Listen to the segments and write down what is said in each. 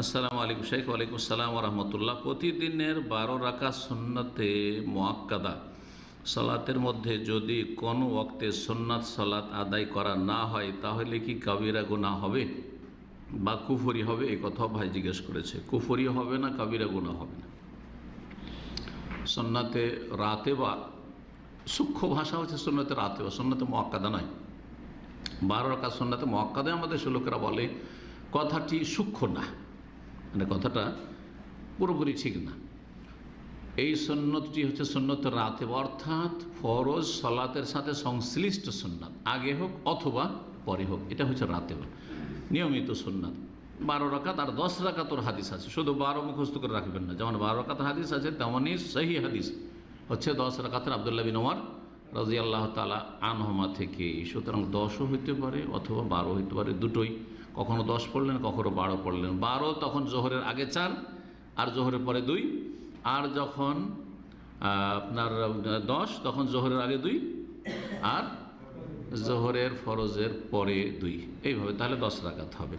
আসসালামু আলাইকুম শেখ ওয়ালাইকুম আসসালাম রহমতুল্লাহ। প্রতিদিনের বারো রাখা সুন্নতে মোয়াক্কাদা সালাতের মধ্যে যদি কোনো ওক্তে সুন্নাত সালাত আদায় করা না হয়, তাহলে কি কাবিরা গুণা হবে? বা কুফরি হবে? এই কথাও ভাই জিজ্ঞেস করেছে। কুফরি হবে না, কাবিরা গুণা হবে না? সন্নাতে রাতে বা সূক্ষ্ম ভাষা হচ্ছে সন্ন্যতে রাতে বা সন্ন্যতে মোয়াক্কাদা নয়। বারো রাখা সন্ন্যতে মোয়াক্কাদা আমাদের লোকেরা বলে, কথাটি সূক্ষ্ম না। মানে কথাটা পুরোপুরি ঠিক না। এই সন্ন্যতটি হচ্ছে সন্ন্যত রাতে, অর্থাৎ ফরজ সলাতের সাথে সংশ্লিষ্ট সন্ন্যাত আগে হোক অথবা পরে হোক, এটা হচ্ছে রাতে নিয়মিত সন্ন্যাত বারো রাকাত আর দশ রাকাতর হাদিস আছে, শুধু বারো মুখস্থ করে রাখবেন না। যেমন বারো রাকাত হাদিস আছে তেমনই সহি হাদিস হচ্ছে দশ রাকাতের আবদুল্লাহ বিন ওমর রাজি আল্লাহ তালা আনহমা থেকে। সুতরাং দশও হইতে পারে অথবা বারো হইতে পারে, দুটোই। কখনো দশ পড়লেন, কখনো বারো পড়লেন। বারো তখন জোহরের আগে চার, আর জোহরের পরে দুই, আর যখন আপনার দশ, তখন জোহরের আগে দুই, আর জোহরের ফরজের পরে দুই। এইভাবে তাহলে দশ রাকাত হবে।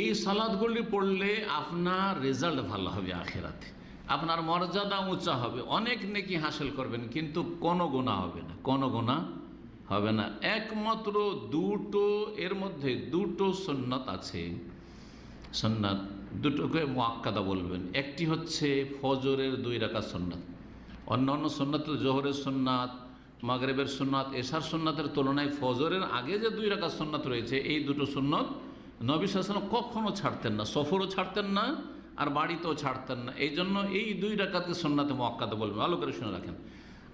এই সালাদগুলি পড়লে আপনার রেজাল্ট ভালো হবে আখেরাতে। আপনার মর্যাদা উঁচা হবে। অনেক নেকি হাসিল করবেন, কিন্তু কোনো গোনা হবে না। কোনো গোনা হবে না। একমাত্র দুটো, এর মধ্যে দুটো সন্ন্যত আছে। সন্ন্যাত দুটোকে মোয়াক্কাদা বলবেন। একটি হচ্ছে ফজরের দুই রাকাত সন্ন্যাত অন্য অন্য সন্ন্যাত জোহরের সন্ন্যাত মাগরেবের সন্ন্যাত এশার সন্ন্যাতের তুলনায় ফজরের আগে যে দুই রাকাত সন্ন্যাত রয়েছে, এই দুটো সন্ন্যত নবী শাসন কখনও ছাড়তেন না, সফরও ছাড়তেন না, আর বাড়িতেও ছাড়তেন না। এই জন্য এই দুই রাকাতকে সন্ন্যাতে মোয়াক্কাদা বলবেন। ভালো করে শুনে রাখেন।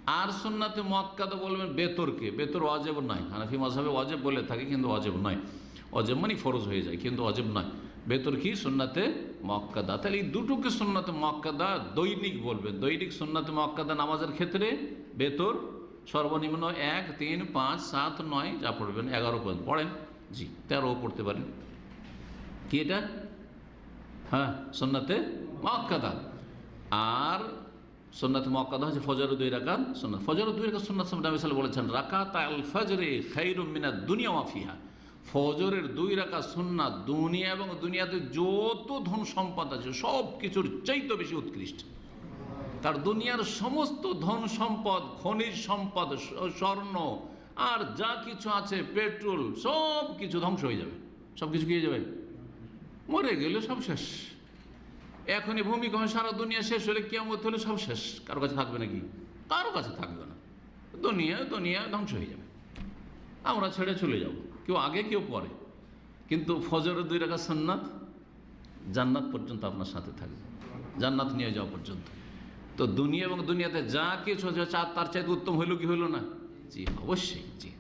আর সন্ন্যাতে মোয়াক্কাদা বলবেন বেতরকে বেতর অজেব নয়। হানাফি মাঝাবে অজেব বলে থাকে, কিন্তু অজেব নয়। অজেব মানে ফরজ হয়ে যায়, কিন্তু অজেব নয়। বেতর কি? সুন্নাতে মক্কাদা তাহলে এই দুটোকে সুন্নাতে মক্কাদা দৈনিক বলবেন। দৈনিক সুন্নাতে মক্কাদা নামাজের ক্ষেত্রে বেতর সর্বনিম্ন এক, তিন, পাঁচ, সাত, নয়, যা পড়বেন এগারো পর্যন্ত। পড়েন? জি, তেরোও পড়তে পারেন। কি এটা? হ্যাঁ সন্নাতে মক্কাদা আর সন্নাতে মক্কাদা হচ্ছে ফজর দুই রাকাত সন্ন্যত ফজর দুই রাকাত সন্ন্যত সামনে আমি বলেছেন রাকাত আল ফজরে খাইরুম মিনা দুনিয়া মাফিহা ফজরের দুই রাখা সুন্নাত দুনিয়া এবং দুনিয়াতে যত ধন সম্পদ আছে সব কিছুর চাইতে বেশি উৎকৃষ্ট। তার দুনিয়ার সমস্ত ধন সম্পদ, খনিজ সম্পদ স্বর্ণ আর যা কিছু আছে, পেট্রোল সব কিছু ধ্বংস হয়ে যাবে। সব কিছু হয়ে যাবে? মরে গেলে সব শেষ। এখনই ভূমিকম্পে সারা দুনিয়া শেষ হলে কেমন হলে সব শেষ। কারও কাছে থাকবে নাকি? কারও কাছে থাকবে না। দুনিয়া দুনিয়া ধ্বংস হয়ে যাবে। আমরা ছেড়ে চলে যাব। কেউ আগে, কেউ পরে। কিন্তু ফজরের দুই রাখা সন্ন্যাত জান্নাত পর্যন্ত আপনার সাথে থাকবে। জান্নাত নিয়ে যাওয়া পর্যন্ত। তো দুনিয়া এবং দুনিয়াতে যা কিছু তার চাইতে উত্তম হইল কি হইল না? জি, অবশ্যই, জি।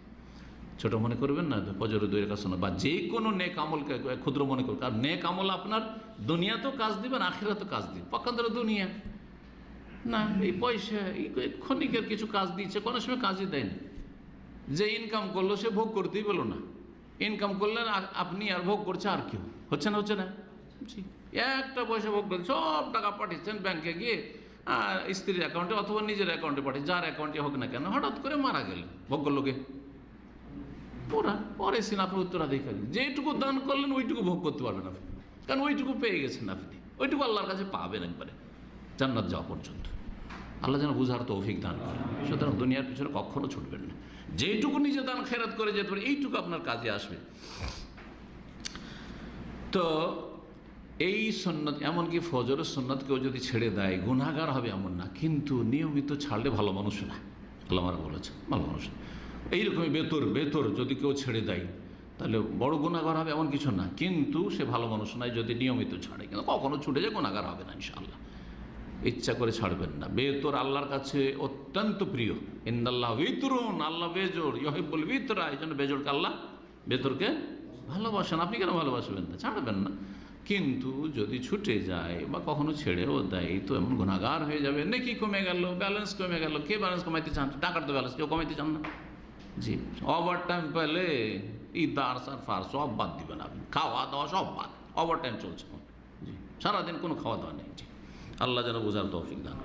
ছোট মনে করবেন না, ফজরের দুই রেখা শোনা বা যে কোনো নেক আমলকে ক্ষুদ্র মনে করুন কারণ নেক আমল আপনার দুনিয়াতেও কাজ দিবেন, আখিরাতেও কাজ দিবেন। পক্ষান্তরে দুনিয়া। না, এই পয়সা, এই ক্ষণিকের কিছু কাজ দিচ্ছে, কোনো সময় কাজই দেয় না। যে ইনকাম করল, সে ভোগ করতেই পেল না। ইনকাম করলেন আপনি আর ভোগ করছে আর কেউ। হচ্ছে না হচ্ছে না? একটা পয়সা ভোগ করলেন সব টাকা পাঠিয়েছেন ব্যাংকে গিয়ে আর স্ত্রীর অ্যাকাউন্টে অথবা নিজের অ্যাকাউন্টে পাঠিয়ে, যার অ্যাকাউন্টে হোক না কেন, হঠাৎ করে মারা গেল ভোগ করল কে ওরা, পরে সিন আপনি উত্তরাধিকারী যেটুকু দান করলেন, ওইটুকু ভোগ করতে পারবেন আপনি। কারণ ওইটুকু পেয়ে গেছেন আপনি। ওইটুকু আল্লাহর কাছে পাবেন একবারে। জান্নাত যাওয়া পর্যন্ত। আল্লাহ যেন বুঝার তৌফিক দান করেন। সুতরাং দুনিয়ার পিছনে কখনো ছুটবেন না। যেটুকু নিজে দান খেরাত করে যেতে পারে, এইটুকু আপনার কাজে আসবে। তো এই সন্ন্যত এমনকি ফজরের সন্ন্যত কেউ যদি ছেড়ে দেয় গুণাগার হবে এমন না। কিন্তু নিয়মিত ছাড়লে ভালো মানুষ না। আল্লাহ বলেছে ভালো মানুষ না। এইরকমই বেতর বেতর যদি কেউ ছেড়ে দেয়, তাহলে বড় গুণাগার হবে এমন কিছু না। কিন্তু সে ভালো মানুষ নয় যদি নিয়মিত ছাড়ে। কিন্তু কখনো ছুটে যায় গুণাগার হবে না, ইনশাআল্লাহ। ইচ্ছা করে ছাড়বেন না। বেতর আল্লাহর কাছে অত্যন্ত প্রিয়। ইন্দাল্লাহ বিতরুন আল্লাহ বেজোর ইহিবুল বিতরা এই জন্য বেজোরকে আল্লাহ বেতরকে ভালোবাসেন। আপনি কেন ভালোবাসবেন না? ছাড়বেন না। কিন্তু যদি ছুটে যায় বা কখনো ছেড়েও দেয়, তো এমন গুণাগার হয়ে যাবে। নাকি কমে গেল, ব্যালেন্স কমে গেল। কে ব্যালেন্স কমাইতে চান? টাকার তো ব্যালেন্স, কেউ কমাইতে চান না। জি। ওভার টাইম পেলে ইদার সার ফার সব বাদ দিবেন আপনি। খাওয়া দাওয়া সব বাদ। ওভার টাইম চলছে জি। সারাদিন কোনো খাওয়া দাওয়া নেই। জি। আল্লাহ যেন বোঝার তৌফিক দান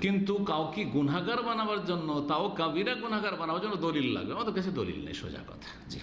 কিন্তু কাউকে গুনাগার বানাবার জন্য, তাও কাবিরা গুনাগার বানাবার জন্য দলিল লাগবে আমাদের কাছে দলিল নেই, সোজা কথা। জি।